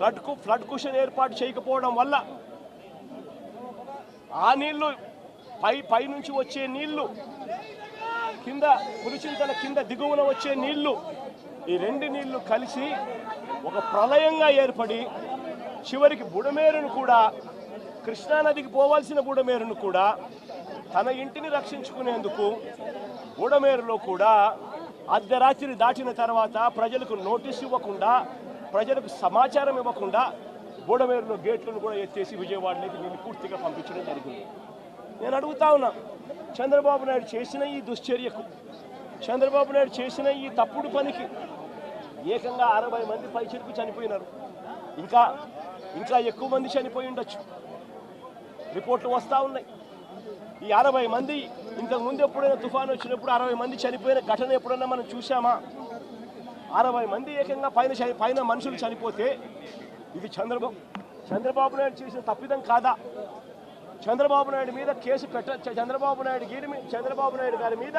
ఫ్లడ్కు flood cushion ఏర్పాటు చేయకపోవడం వల్ల ఆ నీళ్ళు పై పై నుంచి వచ్చే నీళ్ళు కింద పులిచింతల కింద దిగువన వచ్చే నీళ్ళు ఈ రెండు నీళ్ళు కలిసి ఒక ప్రళయంగా ఏర్పడి చివరికి బుడమేరును కూడా కృష్ణానదికి పోవాల్సిన బుడమేరును కూడా తన ఇంటిని రక్షించుకునేందుకు బుడమేరులో కూడా అర్ధరాత్రి దాటిన తర్వాత ప్రజలకు నోటీస్ ఇవ్వకుండా ప్రజలకు సమాచారం ఇవ్వకుండా బోడమేరులో గేట్లను కూడా ఎత్తేసి విజయవాడలోకి మేము పూర్తిగా పంపించడం జరిగింది. నేను అడుగుతా ఉన్నా చంద్రబాబు నాయుడు చేసిన ఈ దుశ్చర్యకు చంద్రబాబు నాయుడు చేసిన ఈ తప్పుడు పనికి ఏకంగా అరవై మంది పైచిలకు చనిపోయినారు. ఇంకా ఇంకా ఎక్కువ మంది చనిపోయి ఉండొచ్చు. రిపోర్ట్లు వస్తూ ఉన్నాయి. ఈ అరవై మంది ఇంతకుముందు ఎప్పుడైనా తుఫాను వచ్చినప్పుడు అరవై మంది చనిపోయిన ఘటన ఎప్పుడైనా మనం చూసామా అరవై మంది ఏకంగా పైన పైన మనుషులు చనిపోతే ఇది చంద్రబాబు చంద్రబాబు నాయుడు చేసిన తప్పిదం కాదా? చంద్రబాబు నాయుడు మీద కేసు పెట్ట చంద్రబాబు నాయుడు గారి మీ- చంద్రబాబు నాయుడు గారి మీద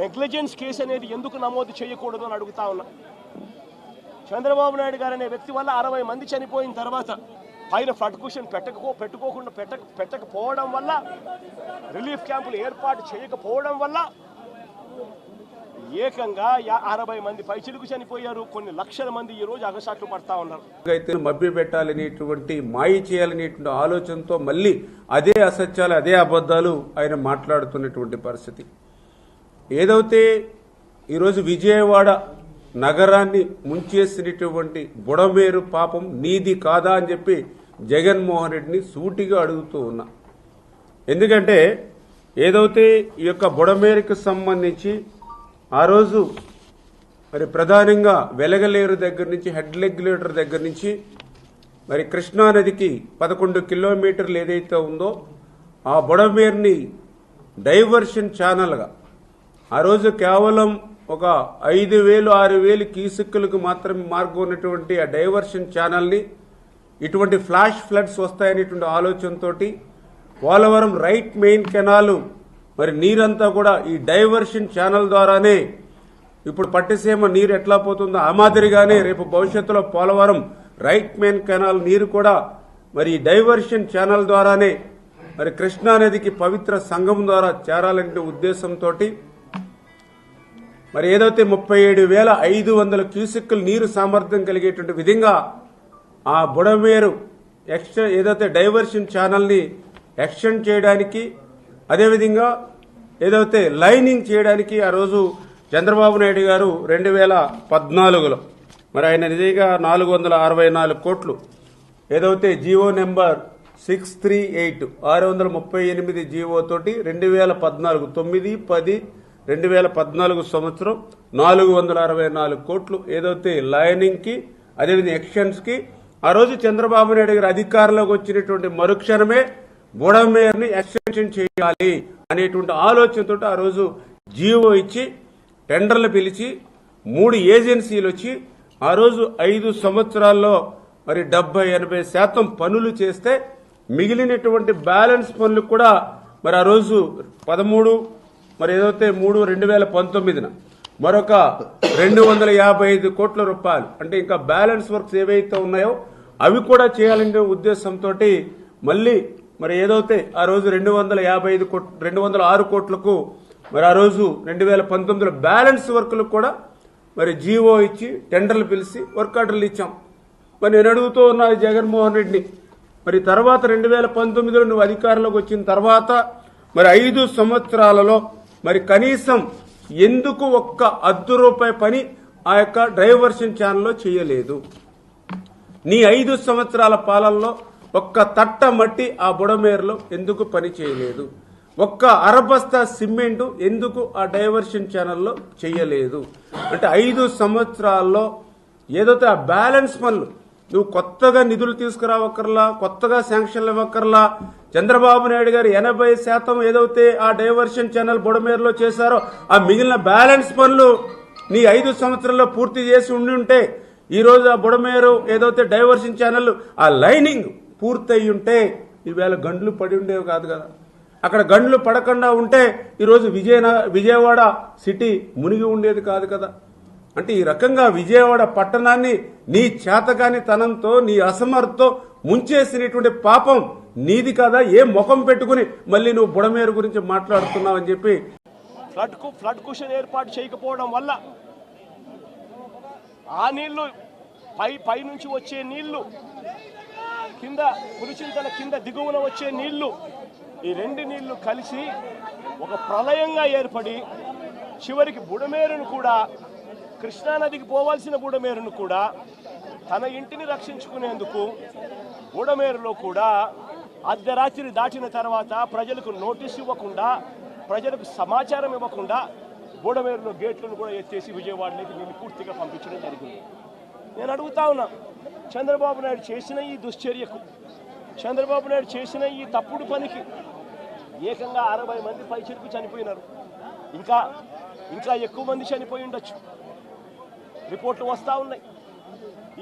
నెగ్లిజెన్స్ కేసు అనేది ఎందుకు నమోదు చేయకూడదు అని అడుగుతా ఉన్నా. చంద్రబాబు నాయుడు గారు అనే వ్యక్తి వల్ల అరవై మంది చనిపోయిన తర్వాత పైన ఫ్లడ్ క్వశ్చన్ పెట్టకపో పెట్టుకోకుండా పెట్టక పెట్టకపోవడం వల్ల రిలీఫ్ క్యాంపులు ఏర్పాటు చేయకపోవడం వల్ల ఏకంగా యా- అరవై మంది పైచిలుకు చనిపోయారు. కొన్ని లక్షల మంది ఈ రోజు అగసాట్లు పడతా ఉన్నారు. అయితే మభ్య పెట్టాలనేటువంటి మాయి చేయాలనేటువంటి ఆలోచనతో మళ్ళీ అదే అసత్యాలు అదే అబద్ధాలు ఆయన మాట్లాడుతున్నటువంటి పరిస్థితి. ఏదైతే ఈరోజు విజయవాడ నగరాన్ని ముంచేసినటువంటి బుడమేరు పాపం నీది కాదా అని చెప్పి జగన్మోహన్ రెడ్డిని సూటిగా అడుగుతూ ఉన్నా. ఎందుకంటే ఏదైతే ఈ యొక్క బుడమేరుకు సంబంధించి ఆ రోజు మరి ప్రధానంగా వెలగలేరు దగ్గర నుంచి హెడ్ రెగ్యులేటర్ దగ్గర నుంచి మరి కృష్ణానదికి పదకొండు కిలోమీటర్లు ఏదైతే ఉందో ఆ బుడమేర్ని డైవర్షన్ ఛానల్గా ఆ రోజు కేవలం ఒక ఐదు వేలు ఆరు వేలు కీసుక్కులకు మాత్రమే మార్గం ఉన్నటువంటి ఆ డైవర్షన్ ఛానల్ని ఇటువంటి ఫ్లాష్ ఫ్లడ్స్ వస్తాయనేటువంటి ఆలోచనతోటి పోలవరం రైట్ మెయిన్ కెనాలు మరి నీరంతా కూడా ఈ డైవర్షన్ ఛానల్ ద్వారానే ఇప్పుడు పట్టిసీమ నీరు ఎట్లా పోతుందో ఆ మాదిరిగానే రేపు భవిష్యత్తులో పోలవరం రైట్ మెయిన్ కెనాల్ నీరు కూడా మరి ఈ డైవర్షన్ ఛానల్ ద్వారానే మరి కృష్ణానదికి పవిత్ర సంఘం ద్వారా చేరాలనే ఉద్దేశంతో మరి ఏదైతే ముప్పై ఏడు వేల ఐదు వందల క్యూసెక్కులు నీరు సామర్థ్యం కలిగేటువంటి విధంగా ఆ బుడమేరు ఎక్స్ట ఏదైతే డైవర్షన్ ఛానల్ని ఎక్స్టెండ్ చేయడానికి అదేవిధంగా ఏదైతే లైనింగ్ చేయడానికి ఆ రోజు చంద్రబాబు నాయుడు గారు రెండు వేల పద్నాలుగులో మరి ఆయన నిజంగా నాలుగు వందల అరవై నాలుగు కోట్లు ఏదైతే GO number six three eight ఆరు వందల ముప్పై ఎనిమిది జీవో తోటి రెండు వేల పద్నాలుగు తొమ్మిది పది రెండు వేల పద్నాలుగు సంవత్సరం నాలుగు వందల అరవై నాలుగు కోట్లు ఏదైతే లైనింగ్కి అదేవిధంగా ఎక్షన్స్కి ఆ రోజు చంద్రబాబు నాయుడు గారు అధికారంలోకి వచ్చినటువంటి మరుక్షణమే బుడమేరుని ఎక్స్టెన్షన్ చేయాలి అనేటువంటి ఆలోచనతో ఆ రోజు జీవో ఇచ్చి టెండర్లు పిలిచి మూడు ఏజెన్సీలు వచ్చి ఆ రోజు ఐదు సంవత్సరాల్లో మరి డెబ్బై ఎనభై శాతం పనులు చేస్తే మిగిలినటువంటి బ్యాలెన్స్ పనులు కూడా మరి ఆ రోజు పదమూడు మరి ఏదైతే మూడు రెండు వేల పంతొమ్మిదిన మరొక రెండు వందల యాభై ఐదు కోట్ల రూపాయలు అంటే ఇంకా బ్యాలెన్స్ వర్క్స్ ఏవైతే ఉన్నాయో అవి కూడా చేయాలనే ఉద్దేశంతో మళ్ళీ మరి ఏదైతే ఆ రోజు రెండు వందల యాభై ఐదు కోట్ రెండు వందల ఆరు కోట్లకు మరి ఆ రోజు రెండు వేల పంతొమ్మిదిలో బ్యాలెన్స్ వర్కులకు కూడా మరి జీవో ఇచ్చి టెండర్లు పిలిచి వర్క్ ఆర్డర్లు ఇచ్చాం. మరి నేను అడుగుతూ ఉన్నా జగన్మోహన్ రెడ్డిని మరి తర్వాత రెండు వేల పంతొమ్మిదిలో నువ్వు అధికారంలోకి వచ్చిన తర్వాత మరి ఐదు సంవత్సరాలలో మరి కనీసం ఎందుకు ఒక్క అర్ధ రూపాయి పని ఆ యొక్క డైవర్షన్ ఛానల్లో చేయలేదు? నీ ఐదు సంవత్సరాల పాలనలో ఒక్క తట్ట మట్టి ఆ బుడమేరులో ఎందుకు పని చేయలేదు? ఒక్క అరబస్తా సిమెంట్ ఎందుకు ఆ డైవర్షన్ ఛానల్లో చేయలేదు అంటే ఐదు సంవత్సరాల్లో ఏదైతే ఆ బ్యాలెన్స్ పనులు నువ్వు కొత్తగా నిధులు తీసుకురావక్కర్లా కొత్తగా శాంక్షన్లు ఇవ్వక్కర్లా చంద్రబాబు నాయుడు గారు ఎనభై శాతం ఏదైతే ఆ డైవర్షన్ ఛానల్ బుడమేరులో చేశారో ఆ మిగిలిన బ్యాలెన్స్ పనులు నీ ఐదు సంవత్సరాల్లో పూర్తి చేసి ఉండి ఉంటే ఈరోజు ఆ బుడమేరు ఏదైతే డైవర్షన్ ఛానల్ ఆ లైనింగ్ పూర్తయి ఉంటే ఈవేళ గండ్లు పడి ఉండేవి కాదు కదా. అక్కడ గండ్లు పడకుండా ఉంటే ఈరోజు విజయ విజయవాడ సిటీ మునిగి ఉండేది కాదు కదా. అంటే ఈ రకంగా విజయవాడ పట్టణాన్ని నీ చేతగాని తనంతో నీ అసమర్థతో ముంచేసినటువంటి పాపం నీది కదా? ఏ ముఖం పెట్టుకుని మళ్ళీ నువ్వు బుడమేరు గురించి మాట్లాడుతున్నావని చెప్పి ఫ్లడ్కు ఫ్లడ్ కుషన్ ఏర్పాటు చేయకపోవడం వల్ల ఆ నీళ్ళు పై పై నుంచి వచ్చే నీళ్ళు కింద పులిచింతల కింద దిగువన వచ్చే నీళ్ళు ఈ రెండు నీళ్ళు కలిసి ఒక ప్రళయంగా ఏర్పడి చివరికి బుడమేరును కూడా కృష్ణానదికి పోవాల్సిన బుడమేరును కూడా తన ఇంటిని రక్షించుకునేందుకు బుడమేరులో కూడా అర్ధరాత్రి దాటిన తర్వాత ప్రజలకు నోటీస్ ఇవ్వకుండా ప్రజలకు సమాచారం ఇవ్వకుండా బుడమేరులో గేట్లను కూడా ఎత్తేసి విజయవాడలోకి నేను పూర్తిగా పంపించడం జరిగింది. నేను అడుగుతా ఉన్నా చంద్రబాబు నాయుడు చేసిన ఈ దుశ్చర్యకు చంద్రబాబు నాయుడు చేసిన ఈ తప్పుడు పనికి ఏకంగా అరవై మంది పైచిలకు చనిపోయినారు. ఇంకా ఇంకా ఎక్కువ మంది చనిపోయి ఉండొచ్చు. రిపోర్ట్లు వస్తూ ఉన్నాయి.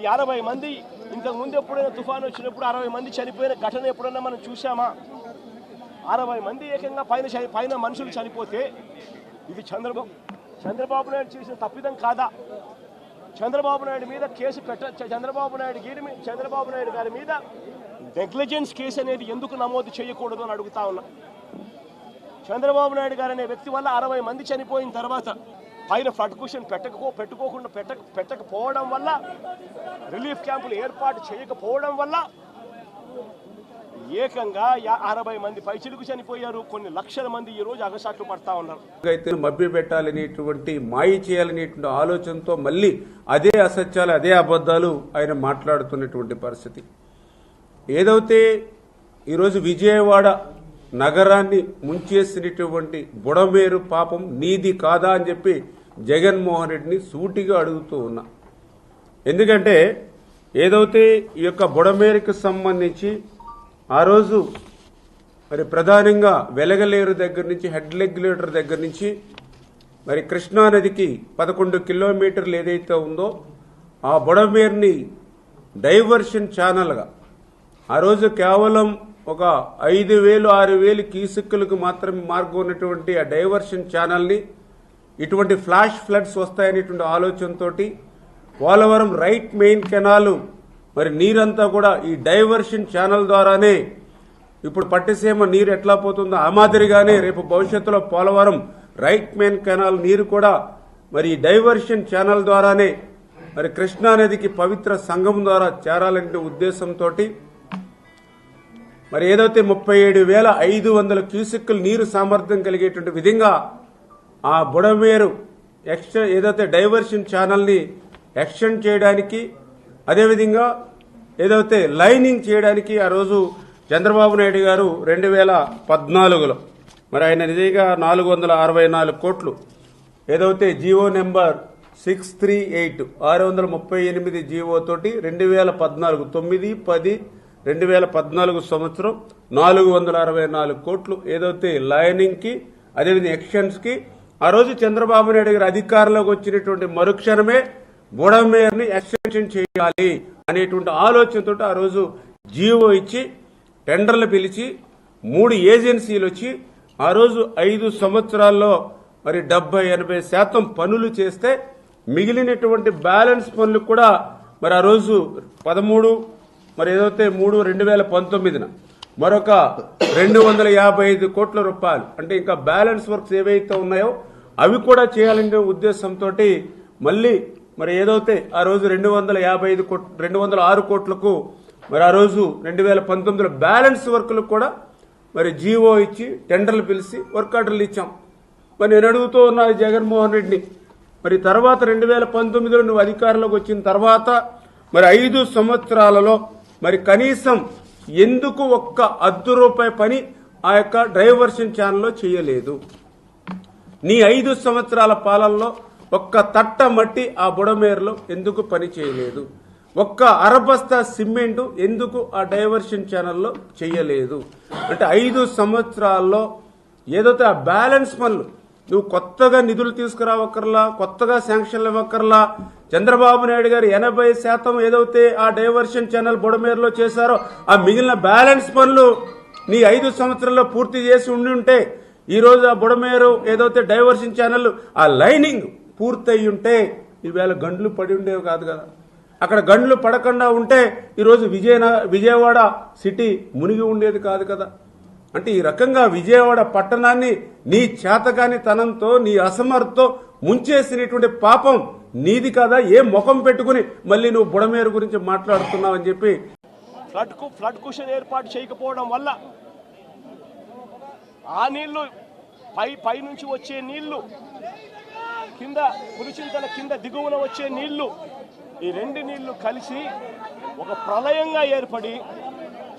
ఈ అరవై మంది ఇంతకుముందు ఎప్పుడైనా తుఫాను వచ్చినప్పుడు అరవై మంది చనిపోయిన ఘటన ఎప్పుడైనా మనం చూసామా అరవై మంది ఏకంగా పైన చని- పైన మనుషులు చనిపోతే ఇది చంద్రబాబు చంద్రబాబు నాయుడు చేసిన తప్పిదం కాదా? చంద్రబాబు నాయుడు మీద కేసు పెట్ట చంద్రబాబు నాయుడు గారి చంద్రబాబు నాయుడు గారి మీద నెగ్లిజెన్స్ కేసు అనేది ఎందుకు నమోదు చేయకూడదు అని అడుగుతా ఉన్నా. చంద్రబాబు నాయుడు గారు అనే వ్యక్తి వల్ల అరవై మంది చనిపోయిన తర్వాత పైన ఫ్లడ్ క్వశ్చన్ పెట్టకపో పెట్టుకోకుండా పెట్టక పెట్టకపోవడం వల్ల రిలీఫ్ క్యాంపులు ఏర్పాటు చేయకపోవడం వల్ల ఏకంగా యా- అరవై మంది పైచిలుకు చనిపోయారు. కొన్ని లక్షల మంది ఈ రోజు అగసాట్లు పడతా ఉన్నారు. అయితే మభ్య పెట్టాలనేటువంటి మాయ చేయాలనేటువంటి ఆలోచనతో మళ్ళీ అదే అసత్యాలు అదే అబద్ధాలు ఆయన మాట్లాడుతున్నటువంటి పరిస్థితి. ఏదైతే ఈరోజు విజయవాడ నగరాన్ని ముంచేసినటువంటి బుడమేరు పాపం నీది కాదా అని చెప్పి జగన్మోహన్ రెడ్డిని సూటిగా అడుగుతూ ఉన్నా. ఎందుకంటే ఏదైతే ఈ యొక్క బుడమేరుకు సంబంధించి ఆ రోజు మరి ప్రధానంగా వెలగలేరు దగ్గర నుంచి హెడ్ రెగ్యులేటర్ దగ్గర నుంచి మరి కృష్ణానదికి పదకొండు కిలోమీటర్లు ఏదైతే ఉందో ఆ బుడమేర్ని డైవర్షన్ ఛానల్గా ఆ రోజు కేవలం ఒక ఐదు వేలు ఆరు వేలు కీసుక్కులకు మాత్రమే మార్గం ఉన్నటువంటి ఆ డైవర్షన్ ఛానల్ని ఇటువంటి ఫ్లాష్ ఫ్లడ్స్ వస్తాయనేటువంటి ఆలోచనతోటి పోలవరం రైట్ మెయిన్ కెనాలు మరి నీరంతా కూడా ఈ డైవర్షన్ ఛానల్ ద్వారానే ఇప్పుడు పట్టిసీమ నీరు ఎట్లా పోతుందో ఆ మాదిరిగానే రేపు భవిష్యత్తులో పోలవరం రైట్ మెయిన్ కెనాల్ నీరు కూడా మరి ఈ డైవర్షన్ ఛానల్ ద్వారానే మరి కృష్ణానదికి పవిత్ర సంఘం ద్వారా చేరాలనే ఉద్దేశంతో మరి ఏదైతే ముప్పై ఏడు వేల ఐదు వందల క్యూసెక్కులు నీరు సామర్థ్యం కలిగేటువంటి విధంగా ఆ బుడమేరు ఎక్స్ట ఏదైతే డైవర్షన్ ఛానల్ని ఎక్స్టెండ్ చేయడానికి అదేవిధంగా ఏదైతే లైనింగ్ చేయడానికి ఆ రోజు చంద్రబాబు నాయుడు గారు రెండు వేల పద్నాలుగులో మరి ఆయన నిజంగా నాలుగు వందల అరవై నాలుగు కోట్లు ఏదైతే GO number six three eight ఆరు వందల ముప్పై ఎనిమిది జీవో తోటి రెండు వేల పద్నాలుగు తొమ్మిది పది రెండు వేల పద్నాలుగు సంవత్సరం నాలుగు వందల అరవై నాలుగు కోట్లు ఏదైతే లైనింగ్కి అదేవిధంగా ఎక్షన్స్కి ఆ రోజు చంద్రబాబు నాయుడు గారు అధికారంలోకి వచ్చినటువంటి మరుక్షణమే బుడమేరుని ఎక్స్టెన్షన్ చేయాలి అనేటువంటి ఆలోచనతో ఆ రోజు జీవో ఇచ్చి టెండర్లు పిలిచి మూడు ఏజెన్సీలు వచ్చి ఆ రోజు ఐదు సంవత్సరాల్లో మరి డెబ్బై ఎనభై శాతం పనులు చేస్తే మిగిలినటువంటి బ్యాలెన్స్ పనులు కూడా మరి ఆ రోజు పదమూడు మరి ఏదైతే మూడు రెండు వేల పంతొమ్మిదిన మరొక రెండు వందల యాభై ఐదు కోట్ల రూపాయలు అంటే ఇంకా బ్యాలెన్స్ వర్క్స్ ఏవైతే ఉన్నాయో అవి కూడా చేయాలనే ఉద్దేశంతో మళ్ళీ మరి ఏదైతే ఆ రోజు రెండు వందల యాభై ఐదు కోట్ రెండు వందల ఆరు కోట్లకు మరి ఆ రోజు రెండు వేల పంతొమ్మిదిలో బ్యాలెన్స్ వర్కులకు కూడా మరి జీవో ఇచ్చి టెండర్లు పిలిచి వర్క్ ఆర్డర్లు ఇచ్చాం. మరి నేను అడుగుతూ ఉన్నా జగన్మోహన్ రెడ్డిని మరి తర్వాత రెండు వేల పంతొమ్మిదిలో నువ్వు అధికారంలోకి వచ్చిన తర్వాత మరి ఐదు సంవత్సరాలలో మరి కనీసం ఎందుకు ఒక్క అర్ధ రూపాయి పని ఆ యొక్క డైవర్షన్ ఛానల్లో చేయలేదు? నీ ఐదు సంవత్సరాల పాలనలో ఒక్క తట్ట మట్టి ఆ బుడమేరులో ఎందుకు పని చేయలేదు? ఒక్క అరబస్తా సిమెంట్ ఎందుకు ఆ డైవర్షన్ ఛానల్లో చేయలేదు అంటే ఐదు సంవత్సరాల్లో ఏదైతే ఆ బ్యాలెన్స్ పనులు నువ్వు కొత్తగా నిధులు తీసుకురావక్కర్లా కొత్తగా శాంక్షన్లు ఇవ్వక్కర్లా చంద్రబాబు నాయుడు గారు ఎనభై శాతం ఏదైతే ఆ డైవర్షన్ ఛానల్ బుడమేరులో చేశారో ఆ మిగిలిన బ్యాలెన్స్ పనులు నీ ఐదు సంవత్సరాల్లో పూర్తి చేసి ఉండి ఉంటే ఈరోజు ఆ బుడమేరు ఏదైతే డైవర్షన్ ఛానల్ ఆ లైనింగ్ పూర్తయి ఉంటే ఈవేళ గండ్లు పడి ఉండేవి కాదు కదా. అక్కడ గండ్లు పడకుండా ఉంటే ఈరోజు విజయన విజయవాడ సిటీ మునిగి ఉండేది కాదు కదా. అంటే ఈ రకంగా విజయవాడ పట్టణాన్ని నీ చేతగాని తనంతో నీ అసమర్థతో ముంచేసినటువంటి పాపం నీది కదా? ఏ ముఖం పెట్టుకుని మళ్ళీ నువ్వు బుడమేరు గురించి మాట్లాడుతున్నావని చెప్పి ఫ్లడ్కు ఫ్లడ్ కుషన్ ఏర్పాటు చేయకపోవడం వల్ల ఆ నీళ్ళు పై పై నుంచి వచ్చే నీళ్ళు కింద పులిచింతల కింద దిగువన వచ్చే నీళ్ళు ఈ రెండు నీళ్ళు కలిసి ఒక ప్రళయంగా ఏర్పడి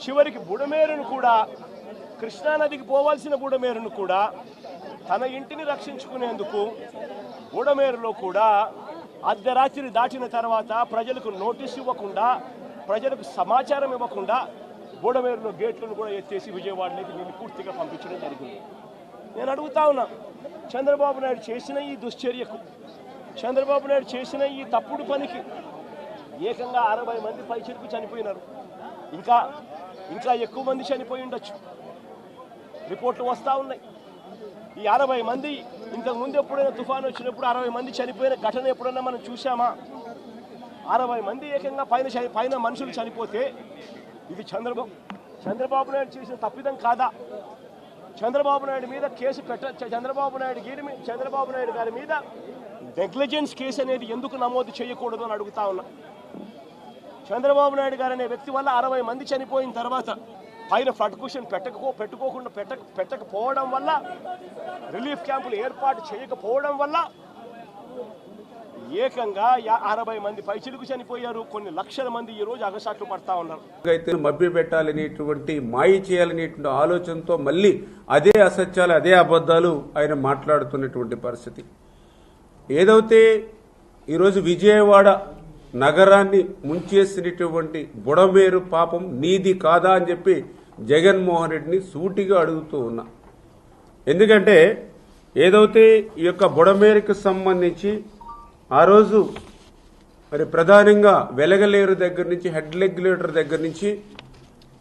చివరికి బుడమేరును కూడా కృష్ణానదికి పోవాల్సిన బుడమేరును కూడా తన ఇంటిని రక్షించుకునేందుకు బుడమేరులో కూడా అర్ధరాత్రి దాటిన తర్వాత ప్రజలకు నోటీస్ ఇవ్వకుండా ప్రజలకు సమాచారం ఇవ్వకుండా బుడమేరులో గేట్లను కూడా ఎత్తేసి విజయవాడలోకి నేను పూర్తిగా పంపించడం జరిగింది. నేను అడుగుతా ఉన్నా చంద్రబాబు నాయుడు చేసిన ఈ దుశ్చర్యకు చంద్రబాబు నాయుడు చేసిన ఈ తప్పుడు పనికి ఏకంగా అరవై మంది పైచిలకు చనిపోయినారు. ఇంకా ఇంకా ఎక్కువ మంది చనిపోయి ఉండొచ్చు. రిపోర్ట్లు వస్తూ ఉన్నాయి. ఈ అరవై మంది ఇంతకు ముందు ఎప్పుడైనా తుఫాను వచ్చినప్పుడు అరవై మంది చనిపోయిన ఘటన ఎప్పుడైనా మనం చూసామా అరవై మంది ఏకంగా పైన పైన మనుషులు చనిపోతే ఇది చంద్రబాబు చంద్రబాబు నాయుడు చేసిన తప్పిదం కాదా? చంద్రబాబు నాయుడు మీద కేసు పెట్ట చంద్రబాబు నాయుడు గారి చంద్రబాబు నాయుడు గారి మీద నెగ్లిజెన్స్ కేసు అనేది ఎందుకు నమోదు చేయకూడదు అని అడుగుతా ఉన్నా. చంద్రబాబు నాయుడు గారు అనే వ్యక్తి వల్ల అరవై మంది చనిపోయిన తర్వాత పైన ఫ్లడ్ క్వశ్చన్ పెట్టకపో పెట్టుకోకుండా పెట్టక పెట్టకపోవడం వల్ల రిలీఫ్ క్యాంపులు ఏర్పాటు చేయకపోవడం వల్ల ఏకంగా యా- అరవై మంది పైచిలుకు చనిపోయారు. కొన్ని లక్షల మంది ఈ రోజు అగసాట్లు పడతా ఉన్నారు. అయితే మభ్య పెట్టాలనేటువంటి మాయి చేయాలనేటువంటి ఆలోచనతో మళ్ళీ అదే అసత్యాలు అదే అబద్ధాలు ఆయన మాట్లాడుతున్నటువంటి పరిస్థితి. ఏదైతే ఈరోజు విజయవాడ నగరాన్ని ముంచేసినటువంటి బుడమేరు పాపం నీది కాదా అని చెప్పి జగన్మోహన్ రెడ్డిని సూటిగా అడుగుతూ ఉన్నా. ఎందుకంటే ఏదైతే ఈ యొక్క బుడమేరుకు సంబంధించి ఆ రోజు మరి ప్రధానంగా వెలగలేరు దగ్గర నుంచి హెడ్ రెగ్యులేటర్ దగ్గర నుంచి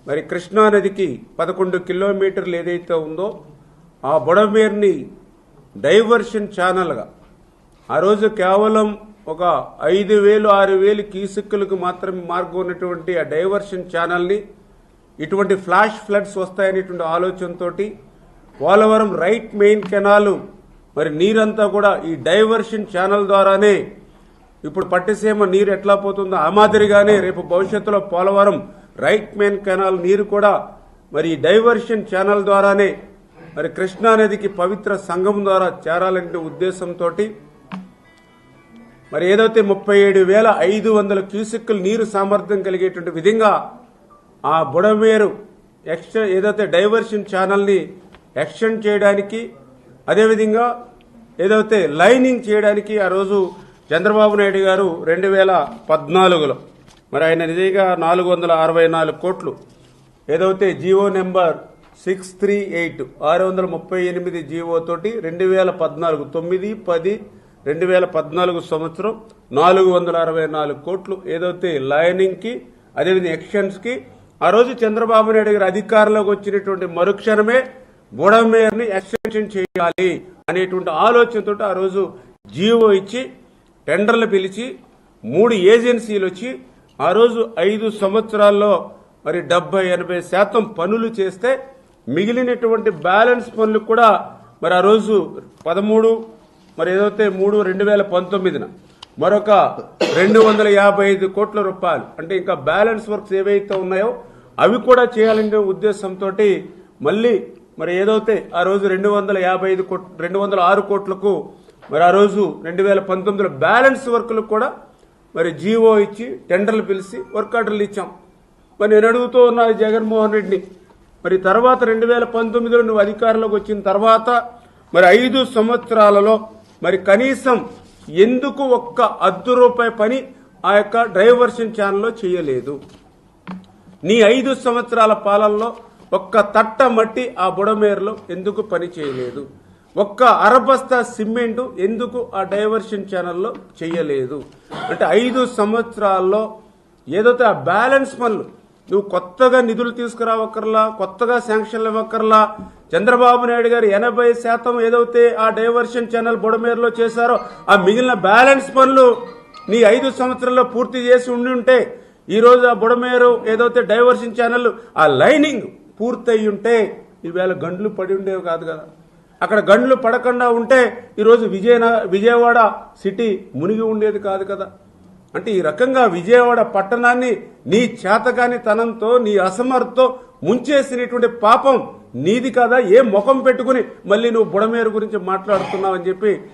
మరి కృష్ణానదికి పదకొండు కిలోమీటర్లు ఏదైతే ఉందో ఆ బుడమేర్ని డైవర్షన్ ఛానల్గా ఆ రోజు కేవలం ఒక ఐదు వేలు ఆరు వేలు కీసుక్కులకు మాత్రమే మార్గం ఉన్నటువంటి ఆ డైవర్షన్ ఛానల్ని ఇటువంటి ఫ్లాష్ ఫ్లడ్స్ వస్తాయనేటువంటి ఆలోచనతోటి పోలవరం రైట్ మెయిన్ కెనాలు మరి నీరంతా కూడా ఈ డైవర్షన్ ఛానల్ ద్వారానే ఇప్పుడు పట్టిసీమ నీరు ఎట్లా పోతుందో ఆ మాదిరిగానే రేపు భవిష్యత్తులో పోలవరం రైట్ మెయిన్ కెనాల్ నీరు కూడా మరి ఈ డైవర్షన్ ఛానల్ ద్వారానే మరి కృష్ణానదికి పవిత్ర సంఘం ద్వారా చేరాలంటే ఉద్దేశంతో మరి ఏదైతే ముప్పై ఏడు వేల ఐదు వందల క్యూసెక్కులు నీరు సామర్థ్యం కలిగేటువంటి విధంగా ఆ బుడమేరు ఎక్స్ట ఏదైతే డైవర్షన్ ఛానల్ని ఎక్స్టెండ్ చేయడానికి అదేవిధంగా ఏదైతే లైనింగ్ చేయడానికి ఆ రోజు చంద్రబాబు నాయుడు గారు రెండు వేల పద్నాలుగులో మరి ఆయన నిజంగా నాలుగు వందల అరవై నాలుగు కోట్లు ఏదైతే GO number six three eight ఆరు వందల ముప్పై ఎనిమిది జీవో తోటి రెండు వేల పద్నాలుగు తొమ్మిది పది రెండు వేల పద్నాలుగు సంవత్సరం నాలుగు వందల అరవై నాలుగు కోట్లు ఏదైతే లైనింగ్కి అదేవిధంగా ఎక్షన్స్కి ఆ రోజు చంద్రబాబు నాయుడు గారు అధికారంలోకి వచ్చినటువంటి మరుక్షణమే బుడమేర్ని ఎక్షన్ ఎక్స్టెన్షన్ చేయాలి అనేటువంటి ఆలోచనతో ఆ రోజు జీవో ఇచ్చి టెండర్లు పిలిచి మూడు ఏజెన్సీలు వచ్చి ఆ రోజు ఐదు సంవత్సరాల్లో మరి డెబ్బై ఎనభై శాతం పనులు చేస్తే మిగిలినటువంటి బ్యాలెన్స్ పనులు కూడా మరి ఆ రోజు పదమూడు మరి ఏదైతే మూడు రెండు వేల పంతొమ్మిదిన మరొక రెండు వందల యాభై ఐదు కోట్ల రూపాయలు అంటే ఇంకా బ్యాలెన్స్ వర్క్స్ ఏవైతే ఉన్నాయో అవి కూడా చేయాలనే ఉద్దేశంతో మళ్ళీ మరి ఏదైతే ఆ రోజు రెండు వందల యాభై ఐదు కోట్ రెండు వందల ఆరు కోట్లకు మరి ఆ రోజు రెండు వేల పంతొమ్మిదిలో బ్యాలెన్స్ వర్కులకు కూడా మరి జీవో ఇచ్చి టెండర్లు పిలిచి వర్క్ ఆర్డర్లు ఇచ్చాం. మరి నేను అడుగుతూ ఉన్నా జగన్మోహన్ రెడ్డిని మరి తర్వాత రెండు వేల పంతొమ్మిదిలో నువ్వు అధికారంలోకి వచ్చిన తర్వాత మరి ఐదు సంవత్సరాలలో మరి కనీసం ఎందుకు ఒక్క అర్ధ రూపాయి పని ఆ యొక్క డైవర్షన్ ఛానల్లో చేయలేదు? నీ ఐదు సంవత్సరాల పాలనలో ఒక్క తట్ట మట్టి ఆ బుడమేరులో ఎందుకు పని చేయలేదు? ఒక్క అరబస్తా సిమెంట్ ఎందుకు ఆ డైవర్షన్ ఛానల్లో చేయలేదు అంటే ఐదు సంవత్సరాల్లో ఏదైతే ఆ బ్యాలెన్స్ పనులు నువ్వు కొత్తగా నిధులు తీసుకురావక్కర్లా కొత్తగా శాంక్షన్లు ఇవ్వక్కర్లా చంద్రబాబు నాయుడు గారు ఎనభై శాతం ఏదైతే ఆ డైవర్షన్ ఛానల్ బుడమేరులో చేశారో ఆ మిగిలిన బ్యాలెన్స్ పనులు నీ ఐదు సంవత్సరాల్లో పూర్తి చేసి ఉండి ఉంటే ఈరోజు ఆ బుడమేరు ఏదైతే డైవర్షన్ ఛానల్ ఆ లైనింగ్ పూర్తయి ఉంటే ఈవేళ గండ్లు పడి ఉండేవి కాదు కదా. అక్కడ గండ్లు పడకుండా ఉంటే ఈరోజు విజయన విజయవాడ సిటీ మునిగి ఉండేది కాదు కదా. అంటే ఈ రకంగా విజయవాడ పట్టణాన్ని నీ చేతగాని తనంతో నీ అసమర్థతో ముంచేసినటువంటి పాపం నీది కదా? ఏ ముఖం పెట్టుకుని మళ్ళీ నువ్వు బుడమేరు గురించి మాట్లాడుతున్నావని చెప్పి